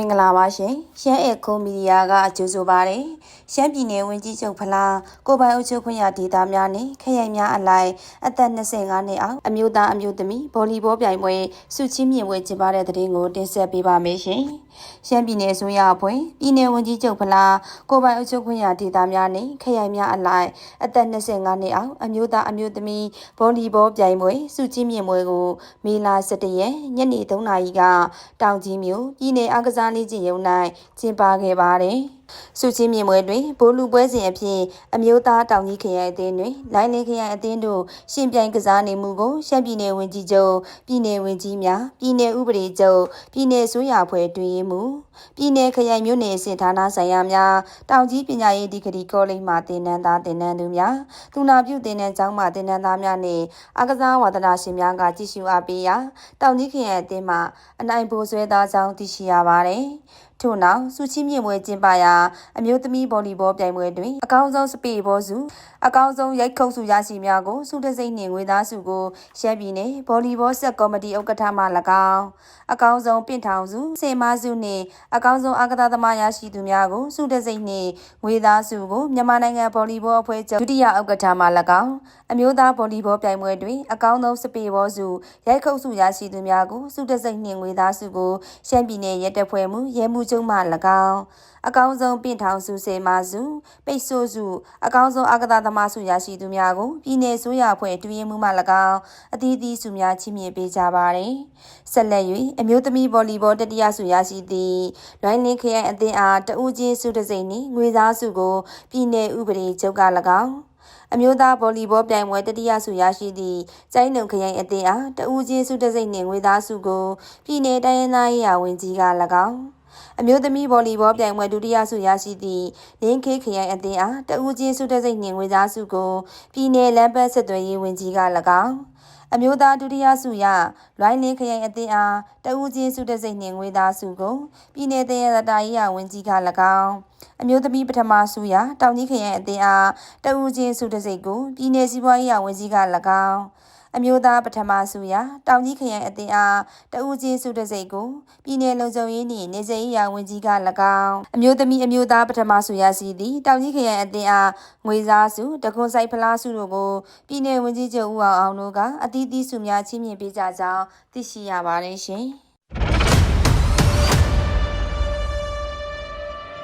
မင်္ဂလာပါရှင်ရှမ်းအေကိုမီဒီယာကအကျိုးဆိုပါတယ်ရှမ်းပြည်နယ်ဝင်ကြီးချုပ်ဖလားကိုပိုင်အုပ်ချုပ်ခွင့်ရဒေသများနဲ့ခရိုင်များအလိုက်အသက်25နှစ်အောက်အမျိုးသားအမျိုးသမီးဗော်လီဘောပြိုင်ပွဲစုချင်းမြင့်ပွဲကျင်းပတဲ့တဲ့တင်ကိုတင်ဆက်ပေးပါမယ်ရှင်ရှမ်းပြည်နယ်ဆိုရအဖွဲ့ပြည်နယ်ဝင်ကြီးချုပ်ဖလားကိုပိုင်အုပ်ချုပ်ခွင့်ရဒေသများနဲ့ခရိုင်များအလိုက်အသက်25နှစ်အောက်အမျိုးသားအမျိုးသမီးဗော်လီဘောပြိုင်ပွဲစုချင်းမြင့်ပွဲကိုမေလ17ရက်ညနေ3နာရီကတောင်ကြီးမြို့ပြည်နယ်အကစားလေးကျင်းရုံ၌ကျင်းပခဲ့ပါတယ်။ စုချင်းမြင့်ပွဲတွင်ဘိုးလူပွဲစဉ်အဖြစ်အမျိုးသားတောင်ကြီးခရိုင်အသင်းတွင်လိုင်းလင်းခရိုင်အသင်းတို့ရှင်ပြိုင်ကစားနေမှုကိုရှမ်းပြည်နယ်ဝန်ကြီးချုပ်ပြည်နယ်ဝန်ကြီးများပြည်နယ်ဥပဒေချုပ်ပြည်နယ်ဆိုရဖွဲ့တွင်မှုပြည်နယ်ခရိုင်မြို့နယ်အဆင့်ဌာနဆိုင်ရာများတောင်ကြီးပညာရေးဒီဂရီကောလိပ်မှတင်နန်းသားတင်နန်းသူများသူနာပြုတင်နန်းကျောင်းမှတင်နန်းသားများနှင့်အကစားဝါဒနာရှင်များကကြည့်ရှုအားပေးရာတောင်ကြီးခရိုင်အသင်းမှအနိုင်ပိုဆွဲသားကြောင်းသိရှိရပါသည် ထို့နောက်စူချီမြင့်ပွဲကျင်းပရာအမျိုးသမီးဗော်လီဘောပြိုင်ပွဲတွင်အကောင်းဆုံးစပီဘောစုအကောင်းဆုံးရိုက်ခုတ်စုရရှိများကိုစုတစိမ့်နှင့်ငွေသားစုကိုရှမ်းပြည်နယ်ဗော်လီဘောဆက်ကော်မတီဥက္ကဋ္ဌမှ၎င်းအကောင်းဆုံးပင့်ထောင်စုစေမစုနှင့်အကောင်းဆုံးအကစားသမားရရှိသူများကိုစုတစိမ့်နှင့်ငွေသားစုကိုမြန်မာနိုင်ငံဗော်လီဘောအဖွဲ့ချုပ်ဒုတိယဥက္ကဋ္ဌမှ၎င်းအမျိုးသားဗော်လီဘောပြိုင်ပွဲတွင်အကောင်းဆုံးစပီဘောစုရိုက်ခုတ်စုရရှိသူများကိုစုတစိမ့်နှင့်ငွေသားစုကိုရှမ်းပြည်နယ်ရဲတပ်ဖွဲ့မှုရဲမှုချုပ်မှ၎င်းအကောင်းဆုံးပင့်ထောင်စုစေမစုပိတ်ဆို့စုအကောင်းဆုံးအကသာသမားစုရရှိသူများကိုပြည်내ဆိုရအဖွဲ့တွင်မှုမှ၎င်းအသီးသီးစုများချီးမြှင့်ပေးကြပါသည်ဆက်လက်၍အမျိုးသမီးဗော်လီဘောတတိယစုရရှိသည့်လွိုင်းလင်းခရိုင်အသင်းအားတဦးချင်းစုတစ်စိမ့်နှင့်ငွေသားစုကိုပြည်내ဥပဒေချုပ်က၎င်းအမျိုးသားဗော်လီဘောပြိုင်ပွဲတတိယဆုရရှိသည့်ကျိုင်းနှုံခရိုင်အသင်းအားတဦးချင်းစုတစိမ့်နှင့်ငွေသားစုကိုပြည်내တိုင်းရင်းသားရေးရာဝန်ကြီးက၎င်း အမျိုးသမီးဗော်လီဘောပြိုင်ပွဲဒုတိယဆုရရှိသည့်နင်းခေခရိုင်အသင်းအားတဦးချင်းဆုတစိတ်နှင်ငွေသားစုကိုပြည်နယ်လမ်းပတ်ဆက်သွယ်ရေးဝန်ကြီးက၎င်းအမျိုးသားဒုတိယဆုရလိုင်းလင်းခရိုင်အသင်းအားတဦးချင်းစုတစိတ်နှင်ငွေသားစုကိုပြည်내တရရတာရေးရဝန်ကြီးက၎င်းအမျိုးသမီးပထမဆုရတောင်ကြီးခရိုင်အသင်းအားတဦးချင်းစုတစိတ်ကိုပြည်내စီးပွားရေးရဝန်ကြီးက၎င်း အမျိုးသားပထမဆုရတောင်ကြီးခရိုင်အသင်းအားတဦးချင်းဆုတစိတ်ကိုပြည်내လုံခြုံရေးနှင့်နေစိရာဝန်ကြီးက၎င်းအမျိုးသမီးအမျိုးသားပထမဆုရရှိသည့်တောင်ကြီးခရိုင်အသင်းအားငွေစားဆုတကွန်ဆိုင်ဖလားဆုတို့ကိုပြည်내ဝန်ကြီးချုပ်ဦးအောင်အောင်တို့ကအသီးသီးဆုများချီးမြှင့်ပေးကြကြောင်းသိရှိရပါတယ်ရှင်။